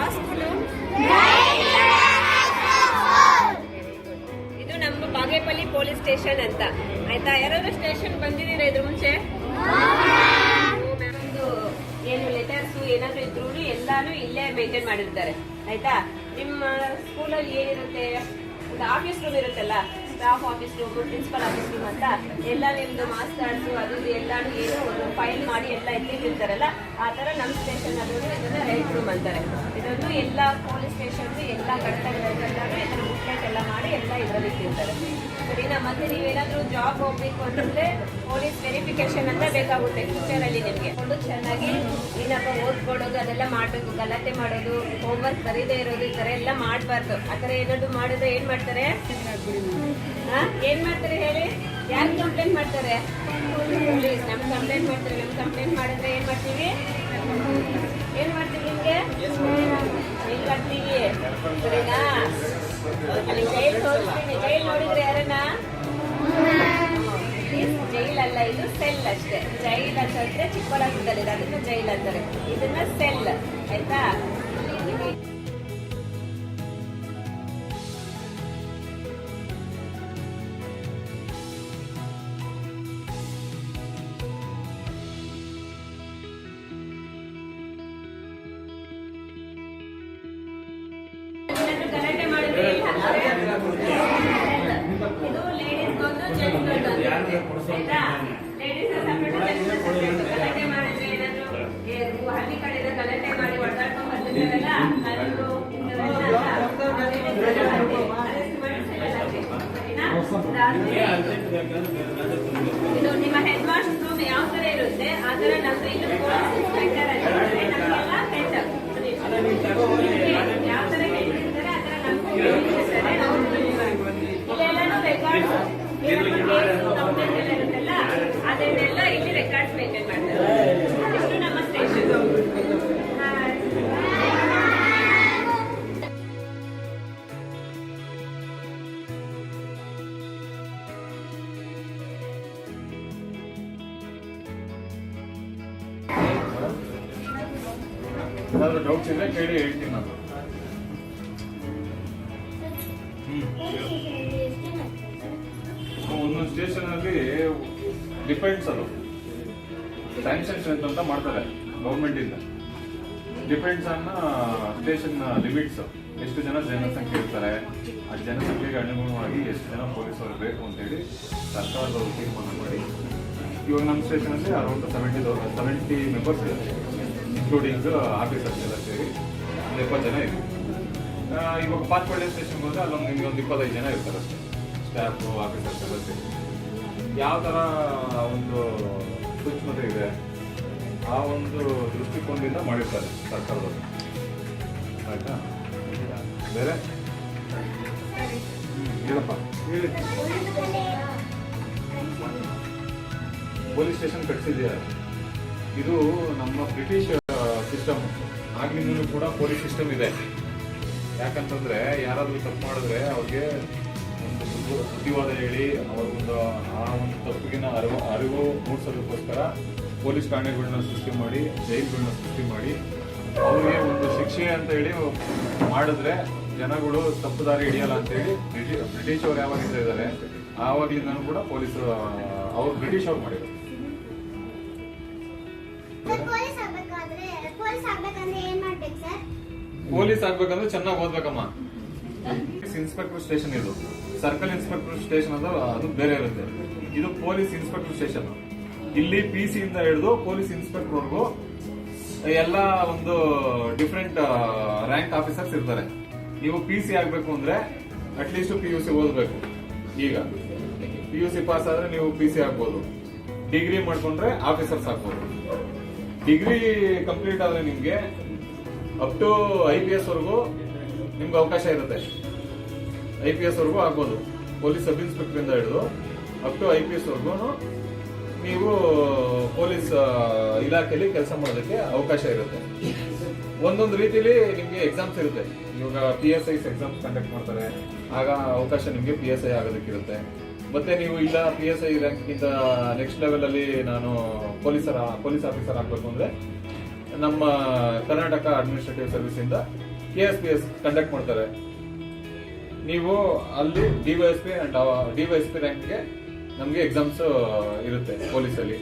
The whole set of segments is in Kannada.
ಕ್ಲಾಸ್ಗಳು ಇದು ನಮ್ಮ ಬಾಗೇಪಲ್ಲಿ ಪೊಲೀಸ್ ಸ್ಟೇಷನ್ ಅಂತ. ಆಯ್ತಾ? ಯಾರಾದ್ರೂ ಸ್ಟೇಷನ್ ಬಂದಿದ್ದೀರಾ ಇದ್ರ ಮುಂಚೆ? ಏನು ಲೆಟರ್ಸ್ ಏನಾದ್ರು ಇದ್ರು ಎಲ್ಲಾನು ಇಲ್ಲೇ ಮೇಂಟೈನ್ ಮಾಡಿರ್ತಾರೆ. ಆಯ್ತಾ? ನಿಮ್ಮ ಸ್ಕೂಲಲ್ಲಿ ಏನಿರುತ್ತೆ? ಒಂದು ಆಫೀಸ್ ರೂಮ್ ಇರುತ್ತಲ್ಲ? ಸ್ಟಾಫ್ ಆಫೀಸ್ ಒಬ್ಬರು ಪ್ರಿನ್ಸಿಪಲ್ ಆಫೀಸ್ ಅಂತ ಎಲ್ಲ ನಿಮ್ದು ಮಾಸ್ಟರ್ಸ್ ಅದು ಎಲ್ಲಾನು ಏನು ಒಂದು ಫೈಲ್ ಮಾಡಿ ಎಲ್ಲ ಎತ್ತಿಟ್ಟಿರ್ತಾರಲ್ಲ ಆ ತರ ನಮ್ಮ ಸ್ಟೇಷನ್ ಅದನ್ನು ಇದನ್ನ ರೈಟ್ ರೂಮ್ ಅಂತಾರೆ ಇದೊಂದು ಎಲ್ಲ ಪೊಲೀಸ್ ಸ್ಟೇಷನ್ ಎಲ್ಲ ಕಡೆ ಇದನ್ನ ಬುಕ್ಲೆಟ್ ಎಲ್ಲ ಮಾಡಿ ಎಲ್ಲ ಇದರಲ್ಲಿ ಇಟ್ಟಿರ್ತಾರೆ. ಸರಿನಾ ಮತ್ತೆ ನೀವೇನಾದರೂ ಜಾಬ್ ಹೋಗಬೇಕು ಅಂತಂದ್ರೆ ಪೊಲೀಸ್ ವೆರಿಫಿಕೇಶನ್ ಅಂತ ಬೇಕಾಗುತ್ತೆ ಫ್ಯೂಚರ್ ಅಲ್ಲಿ ನಿಮ್ಗೆ. ಒಂದು ಚೆನ್ನಾಗಿ ಏನಪ್ಪ ಓದ್ಕೊಳ್ಳೋದು, ಅದೆಲ್ಲ ಮಾಡಬೇಕು, ಗಲಾಟೆ ಮಾಡೋದು ಹೋಮ್ವರ್ಕ್ ಬರೀದೇ ಇರೋದು, ಈ ಥರ ಎಲ್ಲ ಮಾಡಬಾರ್ದು. ಆ ಥರ ಏನಾದ್ರು ಮಾಡಿದ್ರೆ ಏನು ಮಾಡ್ತಾರೆ? ಹಾಂ ಏನು ಮಾಡ್ತಾರೆ ಹೇಳಿ? ಯಾರು ಕಂಪ್ಲೇಂಟ್ ಮಾಡ್ತಾರೆ? ಪೊಲೀಸ್ ನಮ್ ಕಂಪ್ಲೇಂಟ್ ಮಾಡ್ತಾರೆ ನಮ್ ಕಂಪ್ಲೇಂಟ್ ಮಾಡಿದ್ರೆ ಏನು ಮಾಡ್ತೀವಿ? ಏನು ಮಾಡ್ತೀವಿ ನಿಮಗೆ? ಏನು ಮಾಡ್ತೀವಿ? ಸರಿನಾ? ಅಲ್ಲಿ ಜೈಲ್ ತೋರಿಸ್ತೀನಿ ಜೈಲ್ ನೋಡಿದ್ರೆ ಯಾರನ್ನ? ಜೈಲ್ ಅಲ್ಲ ಇದು ಸೆಲ್ ಅಷ್ಟೇ. ಜೈಲ್ ಅಂತಂದ್ರೆ ಚಿಕ್ಕಬಳ್ಳಾಪುರದಲ್ಲಿ ಇದೆ, ಅದನ್ನ ಜೈಲ್ ಅಂತಾರೆ. ಇದನ್ನ ಸೆಲ್ ಆಯ್ತಾ? ಮಾಡಿ ಹಾಕಿ. ಸರಿನಾ? ಇದಾದ್ಮೇಲೆ ಇದು ನಿಮ್ಮ ಹೆಡ್ ಮಾಸ್ಟರ್ ಯಾವ ತರ ಇರುತ್ತೆ ಆ ತರ ನಮ್ದು ಯಾವ ತರ ಆ ತರ ಇರುತ್ತಲ್ಲ ಅದನ್ನೆಲ್ಲ ಇಲ್ಲಿ ರೆಕಾರ್ಡ್ಸ್ ಮೇಂಟೈನ್ ಮಾಡ್ತಾರೆ ಇಷ್ಟು ಡೌಟ್ಸ್ ಇದ್ರೆ ಕೇಳಿ ಹೇಳ್ತೀನಿ. ಡಿಪೆಂಡ್ಸ್ ಅದು ಸ್ಯಾಂಕ್ಷನ್ಸ್ ಅಂತ ಮಾಡ್ತಾರೆ ಗೌರ್ಮೆಂಟ್ ಇಂದ. ಡಿಪೆಂಡ್ಸ್ ಆನ್ ಸ್ಟೇಷನ್ ಲಿಮಿಟ್ಸ್ ಎಷ್ಟು ಜನ ಜನಸಂಖ್ಯೆ ಇರ್ತಾರೆ, ಆ ಜನಸಂಖ್ಯೆಗೆ ಅನುಗುಣವಾಗಿ ಎಷ್ಟು ಜನ ಪೊಲೀಸರು ಬೇಕು ಅಂತೇಳಿ ಸರ್ಕಾರದವರು ತೀರ್ಮಾನ ಮಾಡಿ. ಇವಾಗ ನಮ್ಮ ಸ್ಟೇಷನಲ್ಲಿ ಅರೌಂಡ್ ಸೆವೆಂಟಿ ಸೆವೆಂಟಿ ಮೆಂಬರ್ಸ್ ಇದೆ ಇನ್ಕ್ಲೂಡಿಂಗ್ ಆಫೀಸರ್ಸ್ ಎಲ್ಲ ಸೇರಿ ಒಂದು ಇಪ್ಪತ್ತು ಜನ ಇದೆ ಇವಾಗ ಪಾತ್ಪಳ್ಳಿ ಸ್ಟೇಷನ್ಗೆ ಹೋದ್ರೆ ಅಲ್ಲೊಂದು ನಿಮಗೆ ಒಂದು ಇಪ್ಪತ್ತೈದು ಜನ ಇರ್ತಾರೆ ಅಷ್ಟೇ. ಸ್ಟಾಫ್ ಆಫೀಸರ್ಸ್ ಎಲ್ಲ ಸೇರಿ. ಯಾವ ಥರ ಒಂದು ಸೂಕ್ಷ್ಮತೆ ಇದೆ, ಆ ಒಂದು ದೃಷ್ಟಿಕೋನದಿಂದ ಮಾಡಿರ್ತಾರೆ ಸರ್ಕಾರದವರು. ಆಯ್ತಾ? ಬೇರೆ? ಹೇಳಪ್ಪ. ಹೇಳಿ. ಪೊಲೀಸ್ ಸ್ಟೇಷನ್ ಕಟ್ಸಿದ್ಯಾ? ಇದು ನಮ್ಮ ಬ್ರಿಟಿಷ್ ಸಿಸ್ಟಮ್. ಆಗ್ಲಿಂದ ಕೂಡ ಪೊಲೀಸ್ ಸಿಸ್ಟಮ್ ಇದೆ. ಯಾಕಂತಂದ್ರೆ ಯಾರಾದ್ರೂ ತಪ್ಪು ಮಾಡಿದ್ರೆ ಅವ್ರಿಗೆ ಒಂದು ಬುದ್ಧಿ- ಬುದ್ಧಿವಾದ ಹೇಳಿ ಒಂದು ಆ ಒಂದು ತಪ್ಪಿಗಿನ ಅರಿವು ಅರಿವು ಮೂಡಿಸೋದಕ್ಕೋಸ್ಕರ ಪೊಲೀಸ್ ಠಾಣೆಗಳನ್ನ ಸೃಷ್ಟಿ ಮಾಡಿ ಜೈಲುಗಳನ್ನ ಸೃಷ್ಟಿ ಮಾಡಿ ಅವ್ರಿಗೆ ಒಂದು ಶಿಕ್ಷೆ ಅಂತ ಹೇಳಿ ಮಾಡಿದ್ರೆ ಜನಗಳು ತಪ್ಪು ದಾರಿ ಹಿಡಿಯಲ್ಲ ಅಂತ ಹೇಳಿ ಬ್ರಿಟಿಷ್ ಬ್ರಿಟಿಷ್ ಅವ್ರು ಯಾವಾಗಿಂದ ಇದ್ದಾರೆ ಆವಾಗಲಿಂದನೂ ಕೂಡ ಪೊಲೀಸರು ಅವ್ರು ಬ್ರಿಟಿಷ್ ಅವ್ರು ಮಾಡಿದ್ರು ಪೊಲೀಸ್ ಆಗ್ಬೇಕಂದ್ರೆ ಚೆನ್ನಾಗಿ ಓದ್ಬೇಕಮ್ಮ. ಇನ್ಸ್ಪೆಕ್ಟರ್ ಸ್ಟೇಷನ್ ಇದು. ಸರ್ಕಲ್ ಇನ್ಸ್ಪೆಕ್ಟರ್ ಸ್ಟೇಷನ್ ಅಂದ್ರೆ ಅದು ಬೇರೆ ಇರುತ್ತೆ. ಇದು ಪೊಲೀಸ್ ಇನ್ಸ್ಪೆಕ್ಟರ್ ಸ್ಟೇಷನ್. ಇಲ್ಲಿ ಪಿ ಸಿ ಇಂದ ಹಿಡಿದು ಪೊಲೀಸ್ ಇನ್ಸ್ಪೆಕ್ಟರ್ ವರ್ಗೂ, ಎಲ್ಲ ಒಂದು ಡಿಫ್ರೆಂಟ್ ರ್ಯಾಂಕ್ ಆಫೀಸರ್ಸ್ ಇರ್ತಾರೆ. ನೀವು ಪಿ ಸಿ ಆಗ್ಬೇಕು ಅಂದ್ರೆ ಅಟ್ಲೀಸ್ಟ್ ಪಿ ಯು ಸಿ ಓದಬೇಕು. ಈಗ ಪಿ ಯು ಸಿ ಪಾಸ್ ಆದ್ರೆ ನೀವು ಪಿ ಸಿ ಆಗ್ಬೋದು. ಡಿಗ್ರಿ ಮಾಡ್ಕೊಂಡ್ರೆ ಆಫೀಸರ್ಸ್ ಆಗ್ಬೋದು. ಡಿಗ್ರಿ ಕಂಪ್ಲೀಟ್ ಆದ್ರೆ ನಿಮ್ಗೆ up to I P S ವರ್ಗೂ ನಿಮ್ಗೆ ಅವಕಾಶ ಇರುತ್ತೆ. ಐ ಪಿ ಎಸ್ ವರೆಗೂ ಆಗ್ಬೋದು. ಪೊಲೀಸ್ ಸಬ್ ಇನ್ಸ್ಪೆಕ್ಟರ್ ಇಂದ ಹಿಡಿದು up to I P S ವರೆಗೂ ನೀವು ಪೊಲೀಸ್ ಇಲಾಖೆಯಲ್ಲಿ ಕೆಲಸ ಮಾಡೋದಕ್ಕೆ ಅವಕಾಶ ಇರುತ್ತೆ. ಒಂದೊಂದು ರೀತಿಲಿ ನಿಮ್ಗೆ ಎಕ್ಸಾಮ್ಸ್ ಇರುತ್ತೆ. ಇವಾಗ P S I exams conduct ಮಾಡ್ತಾರೆ. ಆಗ ಅವಕಾಶ ನಿಮ್ಗೆ ಪಿ ಎಸ್ ಐ ಆಗೋದಕ್ಕಿರುತ್ತೆ. ಮತ್ತೆ ನೀವು ಇಲ್ಲ ಪಿ ಎಸ್ ಐ ರ್ಯಾಂಕ್ಗಿಂತ ನೆಕ್ಸ್ಟ್ ಲೆವೆಲಲ್ಲಿ ನಾನು ಪೊಲೀಸರ, ಪೊಲೀಸ್ ಆಫೀಸರ್ ಆಗಬೇಕು ಅಂದ್ರೆ ನಮ್ಮ ಕರ್ನಾಟಕ ಅಡ್ಮಿನಿಸ್ಟ್ರೇಟಿವ್ ಸರ್ವಿಸ್ ಇಂದ K S P S conduct ಮಾಡ್ತಾರೆ. ನೀವು ಅಲ್ಲಿ ಡಿವೈಎಸ್ಪಿ ಅಂಡ್ ಡಿವೈಎಸ್ಪಿ ರ್ಯಾಂಕ್ಗೆ ನಮಗೆ ಎಕ್ಸಾಮ್ಸ್ ಇರುತ್ತೆ ಪೊಲೀಸಲ್ಲಿ.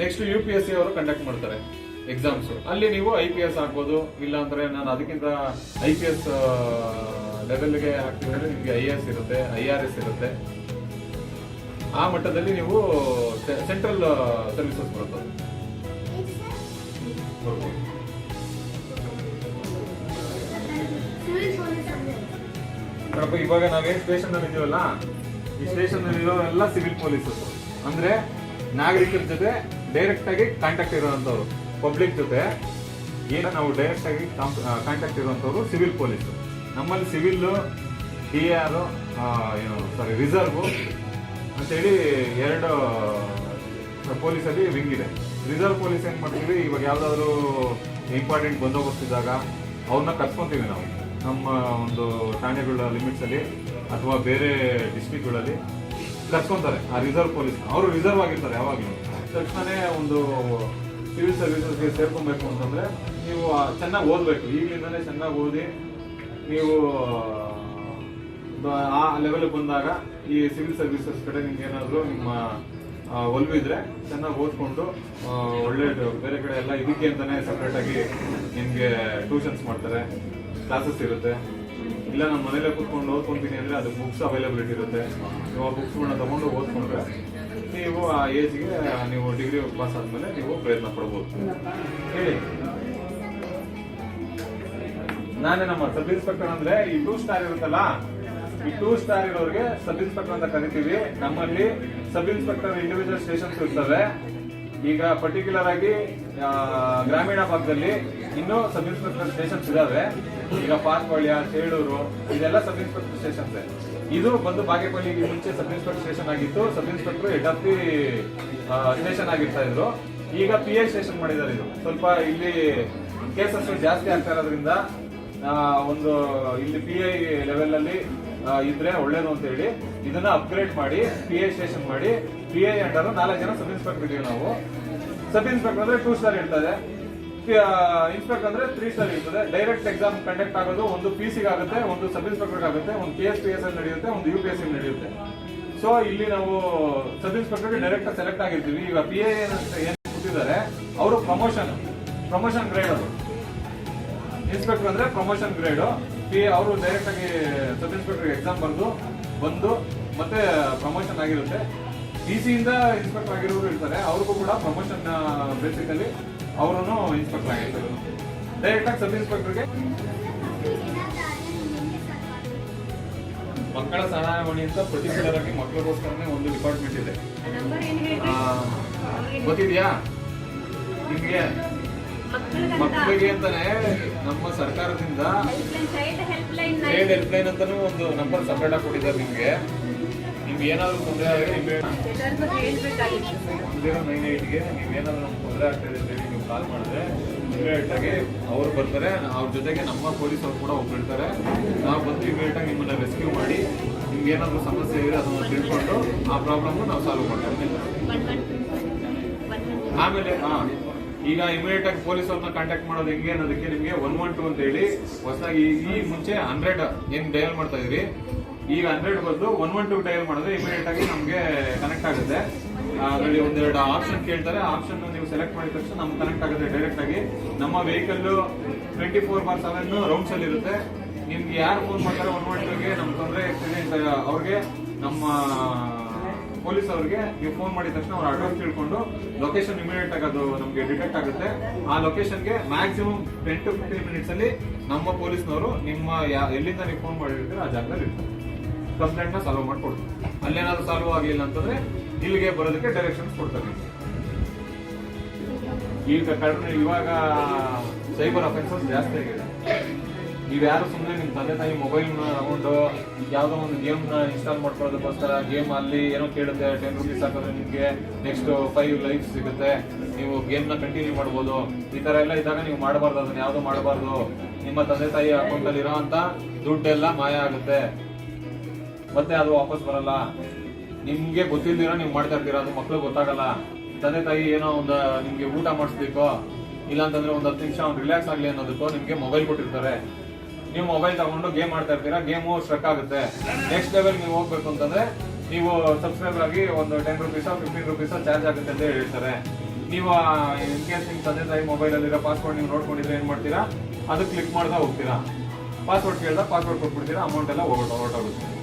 Next U P S C ಅವರು ಕಂಡಕ್ಟ್ ಮಾಡ್ತಾರೆ ಎಕ್ಸಾಮ್ಸ್ ಅಲ್ಲಿ ನೀವು ಐ ಪಿ ಎಸ್ ಆಗ್ಬೋದು ಇಲ್ಲ ಅಂದ್ರೆ ನಾನು ಅದಕ್ಕಿಂತ ಐ ಪಿ ಎಸ್ ಲೆವೆಲ್ಗೆ ಹಾಕ್ತಿದ್ರೆ ನಿಮಗೆ ಐ ಎಸ್ ಇರುತ್ತೆ ಐ ಆರ್ ಎಸ್ ಇರುತ್ತೆ. ಆ ಮಟ್ಟದಲ್ಲಿ ನೀವು ಸೆಂಟ್ರಲ್ ಸರ್ವಿಸಸ್ ಬರ್ತದೆ ಇವಾಗ ನಾವೇನು ಸ್ಟೇಷನ್ ಅಲ್ಲಿ ಇದೀವಲ್ಲ, ಈ ಸ್ಟೇಷನ್ ಅಲ್ಲಿ ಇರೋರೆಲ್ಲ ಸಿವಿಲ್ ಪೊಲೀಸ್ ಅಂದ್ರೆ ನಾಗರಿಕರ ಜೊತೆ ಡೈರೆಕ್ಟ್ ಆಗಿ ಕಾಂಟ್ಯಾಕ್ಟ್ ಇರುವಂತವ್ರು ಪಬ್ಲಿಕ್ ಜೊತೆ ಏನ ನಾವು ಡೈರೆಕ್ಟ್ ಆಗಿ ಕಾಂಟ್ಯಾಕ್ಟ್ ಇರುವಂತವ್ರು ಸಿವಿಲ್ ಪೊಲೀಸ್ ನಮ್ಮಲ್ಲಿ ಸಿವಿಲ್ ಡಿ ಆರ್ ಏನು ಸಾರಿ ರಿಸರ್ವ್ ಅಂತೇಳಿ ಎರಡು ಪೊಲೀಸಲ್ಲಿ ವಿಂಗ್ ಇದೆ. ರಿಸರ್ವ್ ಪೊಲೀಸ್ ಏನ್ ಮಾಡ್ತೀವಿ, ಇವಾಗ ಯಾವ್ದಾದ್ರು ಇಂಪಾರ್ಟೆಂಟ್ ಬಂದೋಗಿದ್ದಾಗ ಅವ್ರನ್ನ ಕರ್ಸ್ಕೊತೀವಿ ನಾವು. ನಮ್ಮ ಒಂದು ಠಾಣೆಗಳ ಲಿಮಿಟ್ಸ್ ಅಲ್ಲಿ ಅಥವಾ ಬೇರೆ ಡಿಸ್ಟ್ರಿಕ್ಟ್ಗಳಲ್ಲಿ ಕರ್ಸ್ಕೊತಾರೆ. ಆ ರಿಸರ್ವ್ ಪೊಲೀಸ್ ಅವರು ರಿಸರ್ವ್ ಆಗಿರ್ತಾರೆ ಯಾವಾಗಲೂ. ತಕ್ಷಣನೇ ಒಂದು ಸಿವಿಲ್ ಸರ್ವಿಸಸ್ಗೆ ಸೇರ್ಕೊಬೇಕು ಅಂತಂದರೆ ನೀವು ಚೆನ್ನಾಗಿ ಓದಬೇಕು. ಈಗಲಿಂದಲೇ ಚೆನ್ನಾಗಿ ಓದಿ ನೀವು, ಆ ಲೆವೆಲ್ ಬಂದಾಗ ಈ ಸಿವಿಲ್ ಸರ್ವಿಸಸ್ ಕಡೆ ನಿಮ್ಗೆ ಏನಾದ್ರು ನಿಮ್ಮ ಒಲ್ವಿದ್ರೆ ಚೆನ್ನಾಗಿ ಓದ್ಕೊಂಡು ಒಳ್ಳೆ ಬೇರೆ ಕಡೆ ಎಲ್ಲ ಇದಕ್ಕೆ ಅಂತಾನೆ ಸಪ್ರೇಟಾಗಿ ನಿಮ್ಗೆ ಟ್ಯೂಷನ್ಸ್ ಮಾಡ್ತಾರೆ. ಕ್ಲಾಸಸ್ ಇರುತ್ತೆ. ಇಲ್ಲ ನಮ್ಮ ಮನೇಲೆ ಕೂತ್ಕೊಂಡು ಓದ್ಕೊಂತೀನಿ ಅಂದ್ರೆ ಅದು ಬುಕ್ಸ್ ಅವೈಲಬಿಲಿಟಿ ಇರುತ್ತೆ. ನೀವು ಆ ಬುಕ್ಸ್ಗಳನ್ನ ತಗೊಂಡು ಓದ್ಕೊಂಡ್ರೆ ನೀವು ಆ ಏಜ್ಗೆ ನೀವು ಡಿಗ್ರಿ ಪಾಸ್ ಆದಮೇಲೆ ನೀವು ಪ್ರಯತ್ನ ಪಡ್ಬೋದು. ಹೇಳಿ. ನಾನೇ ನಮ್ಮ ಸಬ್ ಇನ್ಸ್ಪೆಕ್ಟರ್ ಅಂದ್ರೆ ಈ ಟೂ ಸ್ಟಾರ್ ಇರುತ್ತಲ್ಲ? ಈ ಟೂ ಸ್ಟಾರ್ ಇರೋರಿಗೆ ಸಬ್ ಇನ್ಸ್ಪೆಕ್ಟರ್ ಅಂತ ಕರಿತೀವಿ. ನಮ್ಮಲ್ಲಿ ಸಬ್ ಇನ್ಸ್ಪೆಕ್ಟರ್ ಇಂಡಿವಿಜುವಲ್ ಸ್ಟೇಷನ್ಸ್ ಇರ್ತವೆ. ಈಗ ಪರ್ಟಿಕ್ಯುಲರ್ ಆಗಿ ಗ್ರಾಮೀಣ ಭಾಗದಲ್ಲಿ ಇನ್ನೂ ಸಬ್ ಇನ್ಸ್ಪೆಕ್ಟರ್ ಸ್ಟೇಷನ್ಸ್ ಇದಾವೆ. ಈಗ ಪಾರ್ಕೊಳ್ಯ ಸೇಳೂರು ಇದೆಲ್ಲ ಸಬ್ ಇನ್ಸ್ಪೆಕ್ಟರ್ ಸ್ಟೇಷನ್ ಇದು ಬಂದು ಬಾಗೇಪಲ್ಲಿಗೆ ಮುಂಚೆ ಸಬ್ ಇನ್ಸ್ಪೆಕ್ಟರ್ ಸ್ಟೇಷನ್ ಆಗಿತ್ತು. Sub inspector head of the station ಆಗಿರ್ತಾ ಇದ್ರು. ಈಗ ಪಿ ಐ ಸ್ಟೇಷನ್ ಮಾಡಿದ್ದಾರೆ ಇದು. ಸ್ವಲ್ಪ ಇಲ್ಲಿ ಕೇಸಸ್ ಜಾಸ್ತಿ ಆಗ್ತಾ ಇರೋದ್ರಿಂದ ಒಂದು ಇಲ್ಲಿ ಪಿ ಐ ಲೆವೆಲ್ ಅಲ್ಲಿ ಇದ್ರೆ ಒಳ್ಳೇದು ಅಂತ ಹೇಳಿ ಇದನ್ನ ಅಪ್ಗ್ರೇಡ್ ಮಾಡಿ, ಪಿ ಐ ಸ್ಟೇಷನ್ ಮಾಡಿ, ಪಿ ಐ ಅಂಡರ್ ನಾಲ್ಕು ಜನ ಸಬ್ ಇನ್ಸ್ಪೆಕ್ಟರ್ ನಾವು. ಸಬ್ ಇನ್ಸ್ಪೆಕ್ಟರ್ ಅಂದ್ರೆ ಟೂ ಸ್ಟಾರ್ ಇರ್ತದೆ ಇನ್ಸ್ಪೆಕ್ಟರ್ ಅಂದ್ರೆ ತ್ರೀ ಸರ್ ಇರ್ತದೆ. ಡೈರೆಕ್ಟ್ ಎಕ್ಸಾಮ್ ಕಂಡಕ್ಟ್ ಆಗೋದು ಒಂದು ಪಿ ಸಿ ಆಗುತ್ತೆ, ಒಂದು ಸಬ್ ಇನ್ಸ್ಪೆಕ್ಟರ್ ಆಗುತ್ತೆ, ಒಂದು ಕೆ ಎಸ್ ಪಿ ಎಸ್ ಅಲ್ಲಿ ನಡೆಯುತ್ತೆ, ಒಂದು ಯು ಪಿ ಎಸ್ ನಡೆಯುತ್ತೆ. ಸೊ ಇಲ್ಲಿ ನಾವು ಸಬ್ ಇನ್ಸ್ಪೆಕ್ಟರ್ ಡೈರೆಕ್ಟ್ ಸೆಲೆಕ್ಟ್ ಆಗಿರ್ತೀವಿ. ಈಗ ಪಿ ಎನ್ ಏನ್ ಕೂತಿದ್ದಾರೆ ಅವರು ಪ್ರಮೋಷನ್ ಪ್ರಮೋಷನ್ ಗ್ರೇಡ್ ಅವರು. ಇನ್ಸ್ಪೆಕ್ಟರ್ ಅಂದ್ರೆ ಪ್ರಮೋಷನ್ ಗ್ರೇಡ್ ಪಿ ಅವರು ಡೈರೆಕ್ಟ್ ಆಗಿ ಸಬ್ ಇನ್ಸ್ಪೆಕ್ಟರ್ ಎಕ್ಸಾಮ್ ಬರೆದು, ಬಂದು ಮತ್ತೆ ಪ್ರಮೋಷನ್ ಆಗಿರುತ್ತೆ. ಡಿ ಸಿ ಇಂದ ಇನ್ಸ್ಪೆಕ್ಟರ್ ಆಗಿರೋರು ಇರ್ತಾರೆ. ಅವ್ರಿಗೂ ಕೂಡ ಪ್ರಮೋಷನ್ ಬೇಸಿಕಲಿ ಅವರು ಇನ್ಸ್ಪೆಕ್ಟರ್ ಆಗಿರ್ತಾರೆ ಡೈರೆಕ್ಟ್ ಆಗಿ ಸಬ್ ಇನ್ಸ್ಪೆಕ್ಟರ್ಗೆ ಮಕ್ಕಳ ಸಹಾಯವಾಣಿ ಅಂತ ಪರ್ಟಿಕ್ಯುಲರ್ ಆಗಿ ಮಕ್ಕಳಿಗೋಸ್ಕರನೇ ಒಂದು ಡಿಪಾರ್ಟ್ಮೆಂಟ್ ಇದೆ. ಗೊತ್ತಿದ್ಯಾ? ನಿಮ್ಗೆ? ಮಕ್ಕಳಿಗೆ ಅಂತಾನೆ ನಮ್ಮ ಸರ್ಕಾರದಿಂದ ಚೈಲ್ಡ್ ಹೆಲ್ಪ್ ಲೈನ್ ಅಂತಾನು ಒಂದು ನಂಬರ್ ಸಪರೇಟ್ ಆಗಿ ಕೊಟ್ಟಿದ್ದಾರೆ ನಿಮಗೆ. ನಿಮ್ಗೆ ಏನಾದ್ರು ತೊಂದರೆ ಆದರೆ ಒನ್ ಜೀರೋ ನೈನ್ ಏಟ್ಗೆ ನೀವೇನಾದ್ರು ನಮ್ಗೆ ತೊಂದರೆ ಆಗ್ತಾ ನೀವು ಕಾಲ್ ಮಾಡಿದ್ರೆ ಇಮಿಡಿಯೇಟಾಗಿ ಅವ್ರು ಬರ್ತಾರೆ. ಅವ್ರ ಜೊತೆಗೆ ನಮ್ಮ ಪೊಲೀಸರು ಅವ್ರು ಕೂಡ ಒಬ್ರು ನಾವು ಬಂದು ಇಮಿಡಿಯೇಟಾಗಿ ನಿಮ್ಮನ್ನು ರೆಸ್ಕ್ಯೂ ಮಾಡಿ ನಿಮ್ಗೆ ಏನಾದರೂ ಸಮಸ್ಯೆ ಇದೆ ಅದನ್ನ ತಿಳ್ಕೊಂಡು ಆ ಪ್ರಾಬ್ಲಮ್ನ ನಾವು ಸಾಲ್ವ್ ಮಾಡ್ತೀವಿ. ಆಮೇಲೆ ಹಾಂ ಈಗ ಇಮಿಡಿಯೇಟ್ ಆಗಿ ಪೊಲೀಸ್ ಅವ್ರನ್ನ ಕಾಂಟ್ಯಾಕ್ಟ್ ಮಾಡೋದು ಹೆಂಗೆ ಅನ್ನೋದಕ್ಕೆ ನಿಮಗೆ ಒನ್ ಒನ್ ಟು ಅಂತ ಹೇಳಿ ಹೊಸದಾಗಿ ಈ ಮುಂಚೆ ಹಂಡ್ರೆಡ್ ಏನು ಡಯಲ್ ಮಾಡ್ತಾ ಇದ್ರಿ? ಈಗ ಹಂಡ್ರೆಡ್ ಬಂದು ಒನ್ ಒನ್ ಟು ಡಯಲ್ ಮಾಡಿದ್ರೆ ಇಮಿಡಿಯೇಟ್ ಆಗಿ ನಮಗೆ ಕನೆಕ್ಟ್ ಆಗುತ್ತೆ. ಅದರಲ್ಲಿ ಒಂದೆರಡು ಆಪ್ಷನ್ ಕೇಳ್ತಾರೆ. ಆಪ್ಷನ್ ನೀವು ಸೆಲೆಕ್ಟ್ ಮಾಡಿದ ತಕ್ಷಣ ನಮ್ಗೆ ಕನೆಕ್ಟ್ ಆಗುತ್ತೆ ಡೈರೆಕ್ಟ್ ಆಗಿ. ನಮ್ಮ vehicle twenty four bar seven rounds ಅಲ್ಲಿ ಇರುತ್ತೆ. ನಿಮ್ಗೆ ಯಾರು ಫೋನ್ ಮಾಡ್ತಾರೆ ಒನ್ ಒನ್ ಟೂಗೆ ನಮ್ ತೊಂದರೆ ಎಕ್ಸಿಡೆಂಟ್ ಅವ್ರಿಗೆ, ನಮ್ಮ ಪೊಲೀಸ್ ಅವ್ರಿಗೆ ನೀವು ಫೋನ್ ಮಾಡಿದ ತಕ್ಷಣ ಅವ್ರ ಅಡ್ರೆಸ್ ತಿಳ್ಕೊಂಡು ಲೊಕೇಶನ್ ಇಮಿಡಿಯೇಟ್ ಆಗಿ ಅದು ನಮಗೆ ಡಿಟೆಕ್ಟ್ ಆಗುತ್ತೆ. ಆ ಲೊಕೇಶನ್ಗೆ maximum ten to fifteen minutes ಅಲ್ಲಿ ನಮ್ಮ ಪೊಲೀಸ್ನವರು ನಿಮ್ಮ ಎಲ್ಲಿಂದ ನೀವು ಫೋನ್ ಮಾಡಿರ್ತೀರ ಆ ಜಾಗದಲ್ಲಿ ಇರ್ತಾರೆ. ಕಂಪ್ಲೇಂಟ್ನ ಸಾಲ್ವ್ ಮಾಡಿಕೊಡ್ತೀವಿ ಅಲ್ಲೇನಾದ್ರೂ ಸಾಲ್ವ್ ಆಗಲಿಲ್ಲ ಅಂತಂದ್ರೆ ಇಲ್ಲಿಗೆ ಬರೋದಕ್ಕೆ ಡೈರೆಕ್ಷನ್ಸ್ ಕೊಡ್ತಾರೆ. ನಿಮ್ಗೆ. ಈಗ ಕಡಿಮೆ ಇವಾಗ ಸೈಬರ್ ಅಫೆನ್ಸಸ್ ಜಾಸ್ತಿ ಆಗಿದೆ. ನೀವು ಯಾರು ಸುಮ್ಮನೆ ನಿಮ್ಮ ತಂದೆ ತಾಯಿ ಮೊಬೈಲ್ನ ತಗೊಂಡು ಯಾವುದೋ ಒಂದು ಗೇಮ್ನ ಇನ್ಸ್ಟಾಲ್ ಮಾಡ್ಕೊಳ್ಳೋದಕ್ಕೋಸ್ಕರ ಗೇಮ್ ಅಲ್ಲಿ ಏನೋ ಕೇಳುತ್ತೆ ಟೆನ್ ರುಪೀಸ್ ಹಾಕಿದ್ರೆ ನಿಮಗೆ ನೆಕ್ಸ್ಟ್ ಫೈವ್ ಲೈಫ್ ಸಿಗುತ್ತೆ. ನೀವು ಗೇಮ್ನ ಕಂಟಿನ್ಯೂ ಮಾಡ್ಬೋದು. ಈ ಥರ ಎಲ್ಲ ಇದ್ದಾಗ ನೀವು ಮಾಡಬಾರ್ದು, ಅದನ್ನ ಯಾವುದೂ ಮಾಡಬಾರ್ದು. ನಿಮ್ಮ ತಂದೆ ತಾಯಿ ಅಕೌಂಟ್ ಅಲ್ಲಿ ಇರೋ ಅಂತ ದುಡ್ಡೆಲ್ಲ ಮಾಯ ಆಗುತ್ತೆ. ಮತ್ತೆ ಅದು ವಾಪಸ್ ಬರಲ್ಲ. ನಿಮಗೆ ಗೊತ್ತಿಲ್ದಿರೋ ನೀವು ಮಾಡ್ತಾ ಇರ್ತೀರ, ಅದು ಮಕ್ಳು ಗೊತ್ತಾಗಲ್ಲ. ತಂದೆ ತಾಯಿ ಏನೋ ಒಂದು, ನಿಮ್ಗೆ ಊಟ ಮಾಡಿಸ್ಬೇಕೋ ಇಲ್ಲ ಒಂದು ಹತ್ತು ನಿಮಿಷ ಅವ್ನು ರಿಲ್ಯಾಕ್ಸ್ ಆಗಲಿ ಅನ್ನೋದಕ್ಕೋ ನಿಮಗೆ ಮೊಬೈಲ್ ಕೊಟ್ಟಿರ್ತಾರೆ. ನೀವು ಮೊಬೈಲ್ ತಗೊಂಡು ಗೇಮ್ ಆಡ್ತಾ ಇರ್ತೀರಾ ಗೇಮು ಸ್ಟ್ರಕ್ ಆಗುತ್ತೆ. ನೆಕ್ಸ್ಟ್ ಲೆವೆಲ್ ನೀವು ಹೋಗ್ಬೇಕು ಅಂತಂದ್ರೆ ನೀವು ಸಬ್ಸ್ಕ್ರೈಬರ್ ಆಗಿ ಒಂದು ಟೆನ್ ರುಪೀಸ್ ಫಿಫ್ಟೀನ್ ರುಪೀಸೋ ಚಾರ್ಜ್ ಆಗುತ್ತೆ ಅಂತ ಹೇಳ್ತಾರೆ ನೀವು ಇನ್ ಕೇಸ್ ನಿಮ್ಮ ತಂದೆ ತಾಯಿ ಮೊಬೈಲ್ ಅಲ್ಲಿರೋ ಪಾಸ್ವರ್ಡ್ ನೀವು ನೋಡ್ಕೊಂಡಿದ್ರೆ ಏನು ಮಾಡ್ತೀರಾ? ಅದು ಕ್ಲಿಕ್ ಮಾಡ್ತಾ ಹೋಗ್ತೀರಾ. ಪಾಸ್ವರ್ಡ್ ಕೇಳ್ದ ಪಾಸ್ವರ್ಡ್ ಕೊಟ್ಬಿಡ್ತೀರಾ ಅಮೌಂಟ್ ಎಲ್ಲ ಹೊರಟೋಗುತ್ತೆ.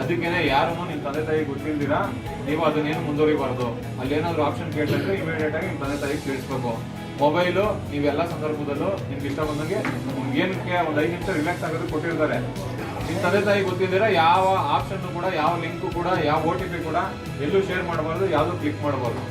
ಅದಕ್ಕೇನೆ ಯಾರು ನಿಮ್ಮ ತಂದೆ ತಾಯಿ ಗೊತ್ತಿಲ್ದಿರಾ ನೀವು ಅದನ್ನೇನು ಮುಂದುವರಿಬಾರ್ದು. ಅಲ್ಲಿ ಏನಾದರೂ ಆಪ್ಷನ್ ಕೇಳಿದ್ರೆ ಇಮಿಡಿಯೇಟ್ ಆಗಿ ನಿಮ್ಮ ತಂದೆ ತಾಯಿ ಕೇಳಿಸ್ಬೇಕು ಮೊಬೈಲು ನೀವೆಲ್ಲ ಸಂದರ್ಭದಲ್ಲೂ ನಿಮ್ಗೆ ಇಷ್ಟ ಬಂದಂಗೆ ಏನಕ್ಕೆ ಒಂದು ಐದು ನಿಮಿಷ ರಿಲ್ಯಾಕ್ಸ್ ಆಗೋದು ಕೊಟ್ಟಿರ್ತಾರೆ. ನಿಮ್ಮ ತಂದೆ ತಾಯಿ ಗೊತ್ತಿದ್ದೀರ ಯಾವ ಆಪ್ಷನ್ ಕೂಡ, ಯಾವ ಲಿಂಕು ಕೂಡ, ಯಾವ ಓ ಟಿ ಪಿ ಕೂಡ ಎಲ್ಲೂ ಶೇರ್ ಮಾಡಬಾರ್ದು, ಯಾವುದೂ ಕ್ಲಿಕ್ ಮಾಡಬಾರ್ದು.